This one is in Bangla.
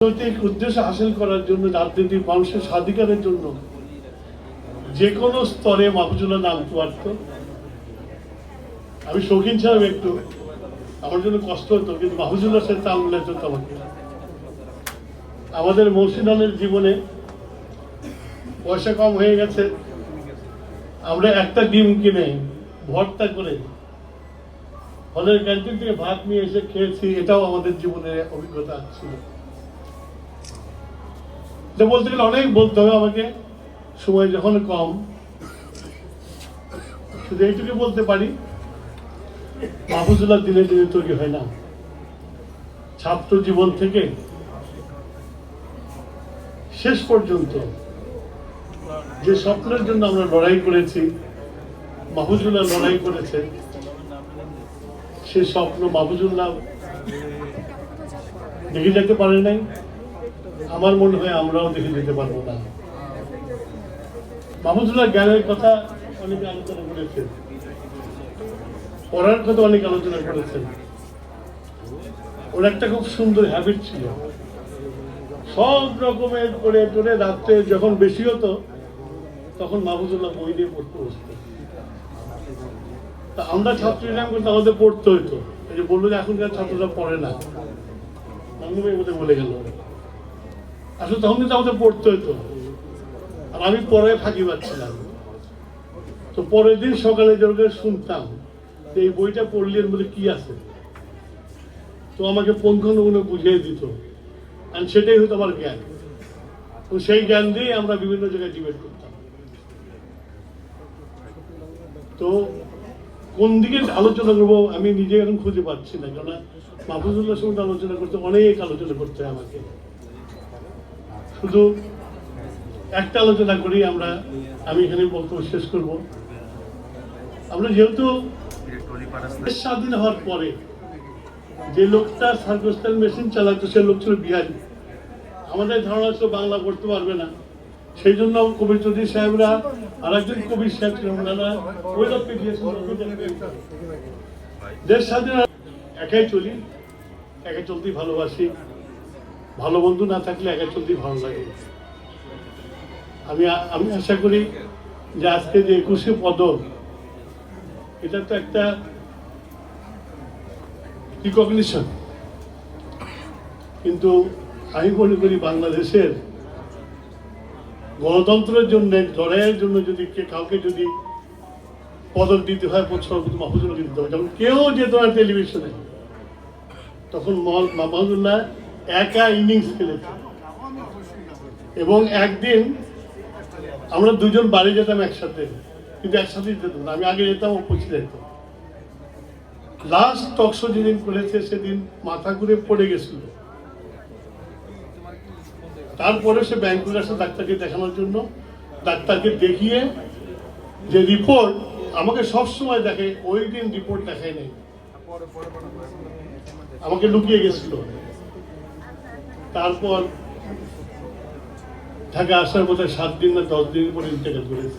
রাজনৈতিক উদ্দেশ্য হাসিল করার জন্য, রাজনৈতিক মানুষের স্বাধিকারের জন্য যে কোনো স্তরে মাহফুজুল্লাহ নামতে পারত আমি শৌখিন ছিলাম একটু, আমার জন্য কষ্ট হতো, কিন্তু মাহফুজুল্লাহ তাল মিলাতে হতো আমাকে আমাদের মৌসিনালের জীবনে পয়সা কম হয়ে গেছে, আমরা একটা ডিম কিনে ভর্তা করে হলের ক্যান্টিন থেকে ভাত নিয়ে এসে খেয়েছি, এটাও আমাদের জীবনের অভিজ্ঞতা ছিল। এটা বলতে গেলে অনেক বলতে হবে আমাকে। সময় যখন কম, শুধু এইটুকু বলতে পারি, মাহফুজুল্লাহ দিনে দিনে তৈরি হয় না। ছাত্র জীবন থেকে শেষ পর্যন্ত যে স্বপ্নের জন্য আমরা লড়াই করেছি, মাহফুজুল্লাহ লড়াই করেছে, সে স্বপ্ন মাহফুজুল্লাহ দেখে যেতে পারে নাই। আমার মনে হয় আমরাও দেখে যেতে পারব না। মাহমুদুল্লাহ জ্ঞানের কথা অনেকে আলোচনা করেছেন। পড়ার কথা অনেক আলোচনা করেছেন। ওর একটা খুব সুন্দর হ্যাবিট ছিল। সব রকমের করে টরে রাত্রে যখন বেশি হতো, তখন মাহমুদুল্লাহ বই নিয়ে পড়তে বসতো তা আমরা ছাত্র ছিলাম কিন্তু আমাদের পড়তে হইতো। এই যে বলল যে এখনকার ছাত্ররা পড়ে না। বলে গেল। আসলে তখন কিন্তু আমাদের পড়তে হতো আর আমি পরে ফাঁকি পাচ্ছিলাম। তো পরের দিন সকালে যখন শুনতাম যে এই বইটা পড়লে এর মধ্যে কি আছে। তো আমাকে পঙ্খানুগুলো বুঝিয়ে দিত। আর সেটাই হতো আমার জ্ঞান। তো সেই জ্ঞান দিয়ে আমরা বিভিন্ন জায়গায় ডিবেট করতাম। তো কোন দিকে আলোচনা করব আমি নিজে এখন খুঁজে পাচ্ছি না। কেননা মাহফুজুল্লাহ সঙ্গে আলোচনা করতে অনেক আলোচনা করতে হয় আমাকে। শুধু একটা আলোচনা করি আমরা, আমি এখানে বক্তব্য শেষ করব। আমরা যেহেতু স্বাধীন হওয়ার পরে যে লোকটা সার্কোস্টাইল মেশিন চালাতো, সে লোক ছিল বিহারি। আমাদের ধারণা ছিল বাংলা পড়তে পারবে না। সেই জন্য কবি চৌধুরী সাহেবরা আর একজন কবি সাহেব দেশ স্বাধীন একাই চলি একা চলতেই ভালোবাসি। ভালো বন্ধু না থাকলে একা চলতেই ভালো লাগে। আমি আমি আশা করি যে আজকে যে একুশে পদক, এটা তো একটা রিকগনিশন কিন্তু আমি মনে করি বাংলাদেশের গণতন্ত্রের জন্য, লড়াইয়ের জন্য যদি কাউকে যদি পদক দিতে হয় বছর মাহফুজুল দিতে হবে যখন কেউ যেত না টেলিভিশনে তখন মাহমুদুল্লাহ একা ইনিংস খেলেছে। এবং একদিন আমরা দুজন বাড়ি যেতাম একসাথে, কিন্তু একসাথে যেতাম আমি আগে যেতাম, ও পৌঁছে যেত। লাস্ট টকশো যেদিন করেছে, সেদিন মাথা ঘুরে পড়ে গেছিল। তারপরে সে ব্যাংকুর আসে ডাক্তারকে দেখানোর জন্য, ডাক্তারকে দেখিয়ে যে রিপোর্ট আমাকে সব সময় দেখে, ওই দিন রিপোর্ট দেখায় নাই আমাকে লুকিয়ে গেছিল। তারপর ঢাকা আসার মধ্যে সাত দিন না দশ দিন পরে ইন্টারভিউ করেছে।